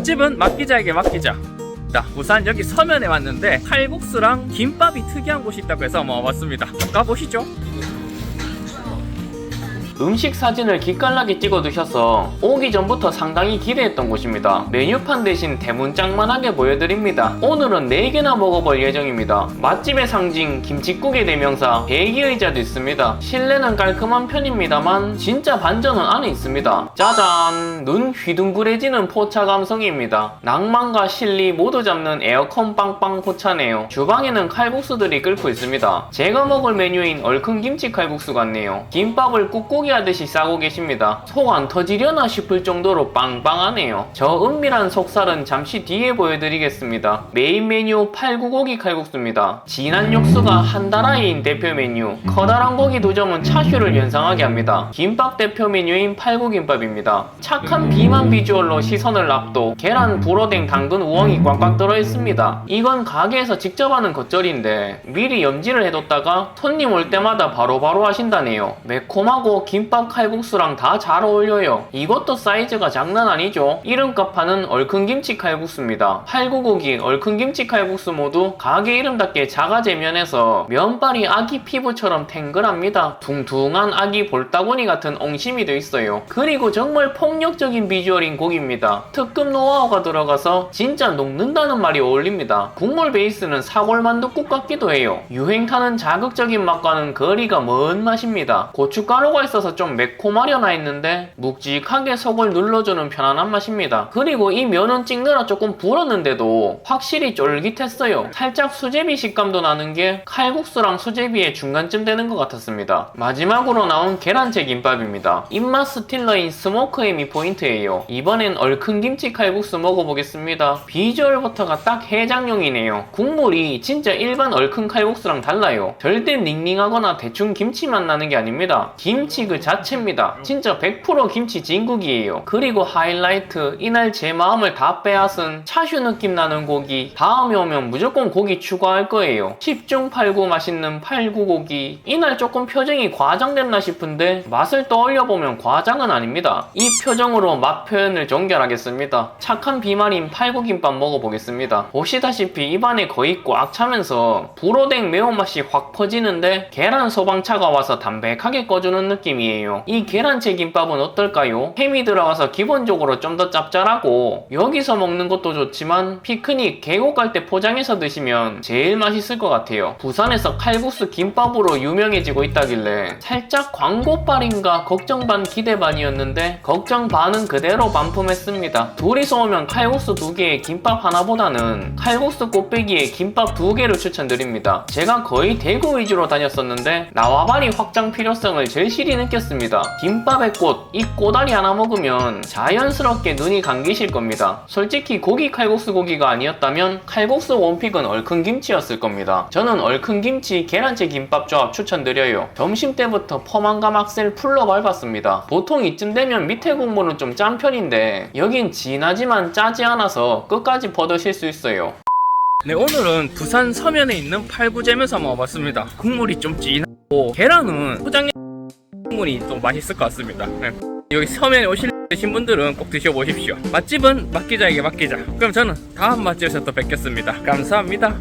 맛집은 맡기자에게 맡기자. 자, 부산 여기 서면에 왔는데 칼국수랑 김밥이 특이한 곳이 있다고 해서 한번 와봤습니다. 가보시죠. 음식 사진을 기깔나게 찍어 두셔서 오기 전부터 상당히 기대했던 곳입니다. 메뉴판 대신 대문짝만하게 보여드립니다. 오늘은 4개나 먹어볼 예정입니다. 맛집의 상징 김치국의 대명사 대기의자도 있습니다. 실내는 깔끔한 편입니다만 진짜 반전은 안에 있습니다. 짜잔! 눈 휘둥그레지는 포차 감성입니다. 낭만과 실리 모두 잡는 에어컨 빵빵 포차네요. 주방에는 칼국수들이 끓고 있습니다. 제가 먹을 메뉴인 얼큰 김치 칼국수 같네요. 김밥을 꾹꾹이 하듯이 싸고 계십니다. 속 안 터지려나 싶을 정도로 빵빵하네요. 저 은밀한 속살은 잠시 뒤에 보여드리겠습니다. 메인 메뉴 팔구고기 칼국수입니다. 진한 육수가 한 달아인 대표 메뉴. 커다란 고기 두 점은 차슈를 연상하게 합니다. 김밥 대표 메뉴인 팔구김밥입니다. 착한 비만 비주얼로 시선을 압도 계란, 불어댕, 당근, 우엉이 꽉꽉 들어있습니다. 이건 가게에서 직접 하는 겉절인데 미리 염지를 해뒀다가 손님 올 때마다 바로바로 하신다네요. 매콤하고 김밥 칼국수랑 다 잘 어울려요. 이것도 사이즈가 장난 아니죠? 이름값 하는 얼큰 김치 칼국수입니다. 팔구고기, 얼큰 김치 칼국수 모두 가게 이름답게 자가제면에서 면발이 아기 피부처럼 탱글합니다. 둥둥한 아기 볼따구니 같은 옹심이 도 있어요. 그리고 정말 폭력적인 비주얼인 고기입니다. 특급 노하우가 들어가서 진짜 녹는다는 말이 어울립니다. 국물 베이스는 사골만둣국 같기도 해요. 유행 타는 자극적인 맛과는 거리가 먼 맛입니다. 고춧가루가 있어서 좀 매콤하려나 했는데 묵직하게 속을 눌러주는 편안한 맛입니다. 그리고 이 면은 찍느라 조금 불었는데도 확실히 쫄깃했어요. 살짝 수제비 식감도 나는 게 칼국수랑 수제비의 중간쯤 되는 것 같았습니다. 마지막으로 나온 계란채 김밥입니다. 입맛 스틸러인 스모크 햄이 포인트예요. 이번엔 얼큰 김치 칼국수 먹어보겠습니다. 비주얼부터가 딱 해장용이네요. 국물이 진짜 일반 얼큰 칼국수랑 달라요. 절대 닝닝하거나 대충 김치만 나는 게 아닙니다. 김치 그 자체입니다. 진짜 100% 김치 진국이에요. 그리고 하이라이트 이날 제 마음을 다 빼앗은 차슈 느낌 나는 고기 다음에 오면 무조건 고기 추가할 거예요. 10중 8구 맛있는 8구 고기 이날 조금 표정이 과장됐나 싶은데 맛을 떠올려 보면 과장은 아닙니다. 이 표정으로 맛 표현을 종결하겠습니다. 착한 비말인 8구 김밥 먹어보겠습니다. 보시다시피 입안에 거의 꽉 차면서 불어댕 매운맛이 확 퍼지는데 계란 소방차가 와서 담백하게 꺼주는 느낌이 에요. 이 계란채 김밥은 어떨까요? 햄이 들어가서 기본적으로 좀 더 짭짤하고 여기서 먹는 것도 좋지만 피크닉 계곡 갈 때 포장해서 드시면 제일 맛있을 것 같아요. 부산에서 칼국수 김밥으로 유명해지고 있다길래 살짝 광고빨인가 걱정 반 기대 반이었는데 걱정 반은 그대로 반품했습니다. 둘이서 오면 칼국수 두 개에 김밥 하나보다는 칼국수 꽃배기에 김밥 두 개를 추천드립니다. 제가 거의 대구 위주로 다녔었는데 나와바리 확장 필요성을 절실히 느꼈습니다. 김밥의 꽃, 이 꼬다리 하나 먹으면 자연스럽게 눈이 감기실 겁니다. 솔직히 고기 칼국수 고기가 아니었다면 칼국수 원픽은 얼큰 김치였을 겁니다. 저는 얼큰 김치 계란채 김밥 조합 추천드려요. 점심 때부터 포만감 악셀 풀로 밟았습니다. 보통 이쯤 되면 밑에 국물은 좀 짠 편인데 여긴 진하지만 짜지 않아서 끝까지 퍼드실 수 있어요. 네 오늘은 부산 서면에 있는 팔구잼에서 먹어봤습니다. 국물이 좀 진하고 계란은 포장해 국물이 또 맛있을 것 같습니다. 네. 여기 서면에 오실 분들은 꼭 드셔보십시오. 맛집은 맡기자에게 맡기자. 그럼 저는 다음 맛집에서 또 뵙겠습니다. 감사합니다.